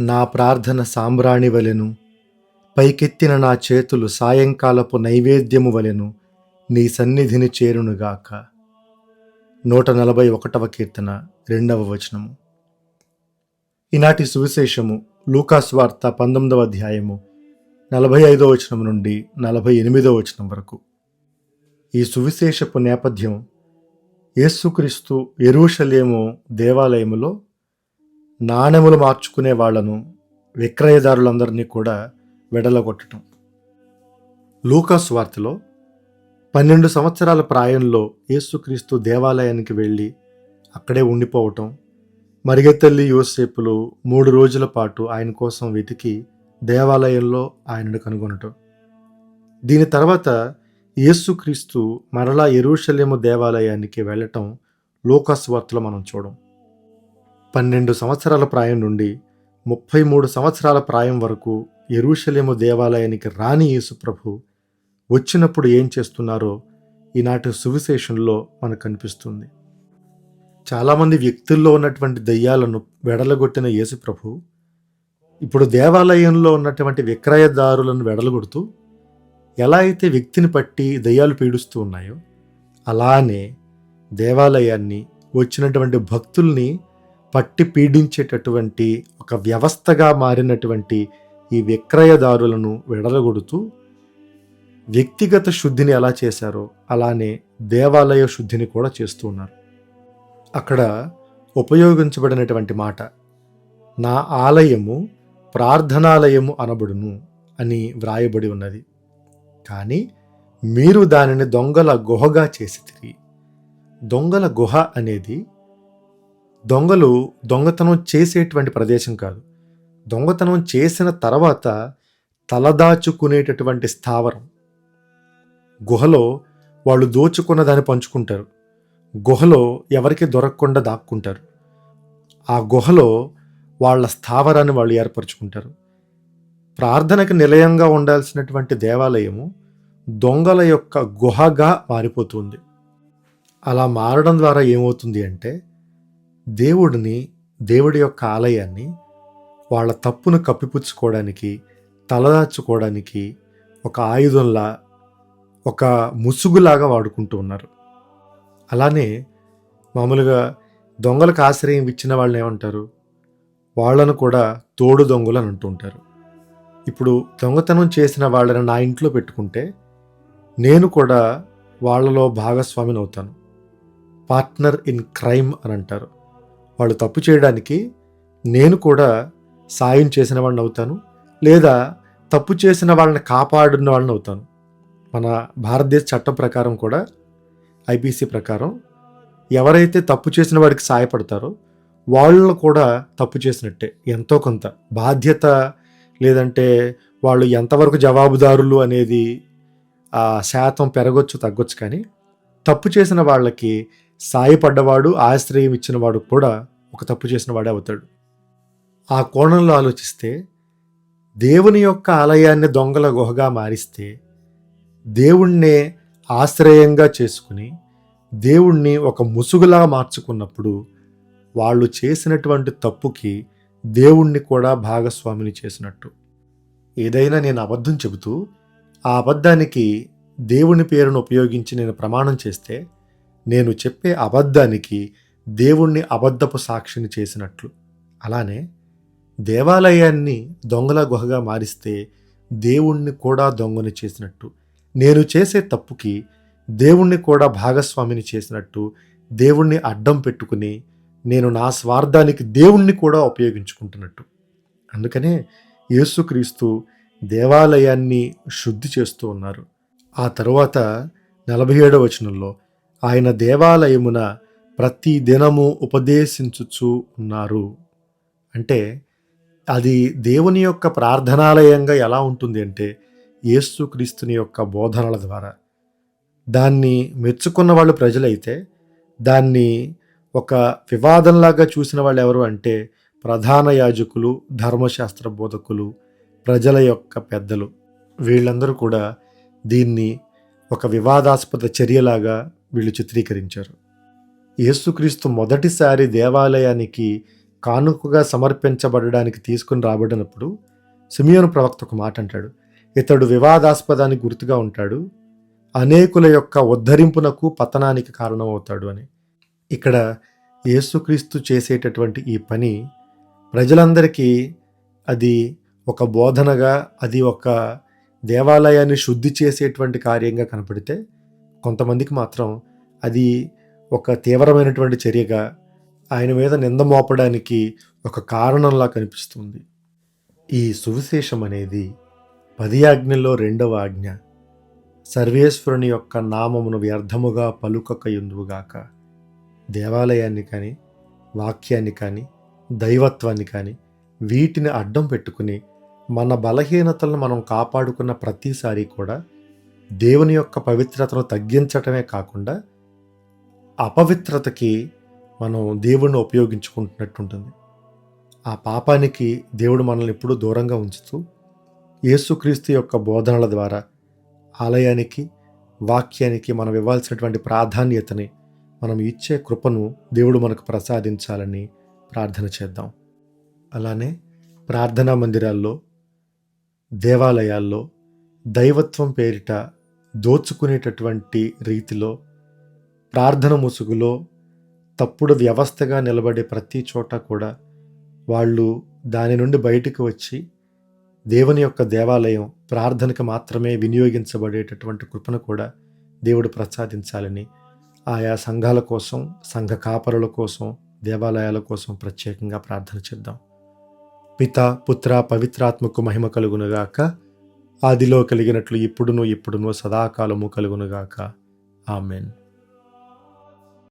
నా ప్రార్థన సాంబ్రాణి వలెను. పైకెత్తిన నా చేతులు సాయంకాలపు నైవేద్యము వలెను నీ సన్నిధిని చేరునుగాక. నూట నలభై ఒకటవ కీర్తన రెండవ వచనము. ఈనాటి సువిశేషము లూకాస్ వార్త పంతొమ్మిదవ అధ్యాయము నలభై ఐదో వచనం నుండి నలభై ఎనిమిదో వచనం వరకు. ఈ సువిశేషపు నేపథ్యం యేసుక్రీస్తు ఎరుషలేము దేవాలయములో నాణెములు మార్చుకునే వాళ్ళను విక్రయదారులందరినీ కూడా వెడలగొట్టడం లూకాస్ వార్తలో పన్నెండు సంవత్సరాల ప్రాయంలో యేసుక్రీస్తు దేవాలయానికి వెళ్ళి అక్కడే ఉండిపోవటం మరిగతల్లి యోసేపులు మూడు రోజుల పాటు ఆయన కోసం వెతికి దేవాలయంలో ఆయనను కనుగొనటం. దీని తర్వాత యేసుక్రీస్తు మరలా ఎరుషలేము దేవాలయానికి వెళ్ళటం లూకాస్ వార్తలో మనం చూడం పన్నెండు సంవత్సరాల ప్రాయం నుండి ముప్పై మూడు సంవత్సరాల ప్రాయం వరకు ఎరుషలేము దేవాలయానికి రాని యేసుప్రభు వచ్చినప్పుడు ఏం చేస్తున్నారో ఈనాటి సువిశేషంలో మనకు కనిపిస్తుంది చాలామంది వ్యక్తుల్లో ఉన్నటువంటి దయ్యాలను వెడలగొట్టిన యేసుప్రభు ఇప్పుడు దేవాలయంలో ఉన్నటువంటి విక్రయదారులను వెడలగొడుతూ ఎలా అయితే వ్యక్తిని పట్టి దయ్యాలు పీడుస్తూ ఉన్నాయో అలానే దేవాలయాన్ని వచ్చినటువంటి భక్తుల్ని పట్టి పీడించేటటువంటి ఒక వ్యవస్థగా మారినటువంటి ఈ విక్రయదారులను వెడలగొడుతూ వ్యక్తిగత శుద్ధిని ఎలా చేశారో అలానే దేవాలయ శుద్ధిని కూడా చేస్తూ ఉన్నారు. అక్కడ ఉపయోగించబడినటువంటి మాట నా ఆలయము ప్రార్థనాలయము అనబడును అని వ్రాయబడి ఉన్నది. కానీ మీరు దానిని దొంగల గుహగా చేసి తిరిగి దొంగల గుహ అనేది దొంగలు దొంగతనం చేసేటువంటి ప్రదేశం కాదు. దొంగతనం చేసిన తర్వాత తలదాచుకునేటటువంటి స్థావరం. గుహలో వాళ్ళు దోచుకున్న దాన్ని పంచుకుంటారు. గుహలో ఎవరికి దొరకకుండా దాక్కుంటారు. ఆ గుహలో వాళ్ళ స్థావరాన్ని వాళ్ళు ఏర్పరచుకుంటారు. ప్రార్థనకు నిలయంగా ఉండాల్సినటువంటి దేవాలయము దొంగల యొక్క గుహగా మారిపోతుంది. అలా మారడం ద్వారా ఏమవుతుంది అంటే దేవుడిని దేవుడి యొక్క ఆలయాన్ని వాళ్ళ తప్పును కప్పిపుచ్చుకోవడానికి తలదాచుకోవడానికి ఒక ఆయుధంలా ఒక ముసుగులాగా వాడుకుంటూ ఉన్నారు. అలానే మామూలుగా దొంగలకు ఆశ్రయం ఇచ్చిన వాళ్ళని ఏమంటారు? వాళ్ళను కూడా తోడు దొంగలు అని అంటుంటారు ఇప్పుడు దొంగతనం చేసిన వాళ్ళని నా ఇంట్లో పెట్టుకుంటే నేను కూడా వాళ్ళలో భాగస్వామిని అవుతాను. పార్ట్నర్ ఇన్ క్రైమ్ అని అంటారు. వాళ్ళు తప్పు చేయడానికి నేను కూడా సాయం చేసిన వాడిని అవుతాను లేదా తప్పు చేసిన వాళ్ళని కాపాడిన వాళ్ళని అవుతాను. మన భారతదేశ చట్టం ప్రకారం కూడా ఐపీసీ ప్రకారం ఎవరైతే తప్పు చేసిన వాడికి సాయపడతారో వాళ్ళు కూడా తప్పు చేసినట్టే ఎంతో కొంత. బాధ్యత లేదంటే వాళ్ళు ఎంతవరకు జవాబుదారులు అనేది ఆ శాతం పెరగొచ్చు తగ్గొచ్చు కానీ తప్పు చేసిన వాళ్ళకి సాయపడ్డవాడు ఆశ్రయం ఇచ్చినవాడు కూడా ఒక తప్పు చేసిన వాడే అవుతాడు. ఆ కోణంలో ఆలోచిస్తే దేవుని యొక్క ఆలయాన్ని దొంగల గుహగా మారిస్తే దేవుణ్ణే ఆశ్రయంగా చేసుకుని దేవుణ్ణి ఒక ముసుగులా మార్చుకున్నప్పుడు వాళ్ళు చేసినటువంటి తప్పుకి దేవుణ్ణి కూడా భాగస్వామిని చేసినట్టు. ఏదైనా నేను అబద్ధం చెబుతూ ఆ అబద్ధానికి దేవుని పేరును ఉపయోగించి నేను ప్రమాణం చేస్తే నేను చెప్పే అబద్ధానికి దేవుణ్ణి అబద్ధపు సాక్షిని చేసినట్లు. అలానే దేవాలయాన్ని దొంగల గుహగా మారిస్తే దేవుణ్ణి కూడా దొంగని చేసినట్టు. నేను చేసే తప్పుకి దేవుణ్ణి కూడా భాగస్వామిని చేసినట్టు దేవుణ్ణి అడ్డం పెట్టుకుని నేను నా స్వార్థానికి దేవుణ్ణి కూడా ఉపయోగించుకుంటున్నట్టు. అందుకనే యేసుక్రీస్తు దేవాలయాన్ని శుద్ధి చేస్తూ ఉన్నారు. ఆ తరువాత నలభై ఏడవ వచనంలో ఆయన దేవాలయమున ప్రతి దినము ఉపదేశించుచు ఉన్నారు. అంటే అది దేవుని యొక్క ప్రార్థనాలయంగా ఎలా ఉంటుంది అంటే యేసుక్రీస్తుని యొక్క బోధనల ద్వారా. దాన్ని మెచ్చుకున్న వాళ్ళు ప్రజలైతే దాన్ని ఒక వివాదంలాగా చూసిన వాళ్ళు ఎవరు అంటే ప్రధాన యాజకులు ధర్మశాస్త్ర బోధకులు ప్రజల యొక్క పెద్దలు. వీళ్ళందరూ కూడా దీన్ని ఒక వివాదాస్పద చర్యలాగా వీళ్ళు చిత్రీకరించారు. యేసుక్రీస్తు మొదటిసారి దేవాలయానికి కానుకగా సమర్పించబడడానికి తీసుకుని రాబడినప్పుడు సిమియోను ప్రవక్త ఒక మాట అంటాడు. ఇతడు వివాదాస్పదానికి గుర్తుగా ఉంటాడు. అనేకుల యొక్క ఉద్ధరింపునకు పతనానికి కారణమవుతాడు అని. ఇక్కడ యేసుక్రీస్తు చేసేటటువంటి ఈ పని ప్రజలందరికీ అది ఒక బోధనగా అది ఒక దేవాలయాన్ని శుద్ధి చేసేటువంటి కార్యంగా కనపడితే కొంతమందికి మాత్రం అది ఒక తీవ్రమైనటువంటి చర్యగా ఆయన మీద నింద మోపడానికి ఒక కారణంలా కనిపిస్తుంది. ఈ సువిశేషం అనేది పది ఆజ్ఞల్లో రెండవ ఆజ్ఞ. సర్వేశ్వరుని యొక్క నామమును వ్యర్థముగా పలుకక ఎందువుగాక? దేవాలయాన్ని కానీ వాక్యాన్ని కానీ దైవత్వాన్ని కానీ వీటిని అడ్డం పెట్టుకుని మన బలహీనతలను మనం కాపాడుకున్న ప్రతిసారి కూడా దేవుని యొక్క పవిత్రతను తగ్గించటమే కాకుండా అపవిత్రతకి మనం దేవుణ్ణి ఉపయోగించుకుంటున్నట్టు ఉంటుంది ఆ పాపానికి దేవుడు మనల్ని ఎప్పుడూ దూరంగా ఉంచుతూ యేసుక్రీస్తు యొక్క బోధనల ద్వారా ఆలయానికి వాక్యానికి మనం ఇవ్వాల్సినటువంటి ప్రాధాన్యతని మనం ఇచ్చే కృపను దేవుడు మనకు ప్రసాదించాలని ప్రార్థన చేద్దాం. అలానే ప్రార్థనా మందిరాల్లో దేవాలయాల్లో దైవత్వం పేరిట దోచుకునేటటువంటి రీతిలో ప్రార్థన ముసుగులో తప్పుడు వ్యవస్థగా నిలబడే ప్రతి చోట కూడా వాళ్ళు దాని నుండి బయటకు వచ్చి దేవుని యొక్క దేవాలయం ప్రార్థనకు మాత్రమే వినియోగించబడేటటువంటి కృపను కూడా దేవుడు ప్రసాదించాలని ఆయా సంఘాల కోసం సంఘ కాపరుల కోసం దేవాలయాల కోసం ప్రత్యేకంగా ప్రార్థన చేద్దాం. పిత పుత్ర పవిత్రాత్మకు మహిమ కలుగునుగాక. ఆదిలో కలిగినట్లు ఇప్పుడును ఇప్పుడును సదాకాలము కలుగునుగాక. ఆమెన్.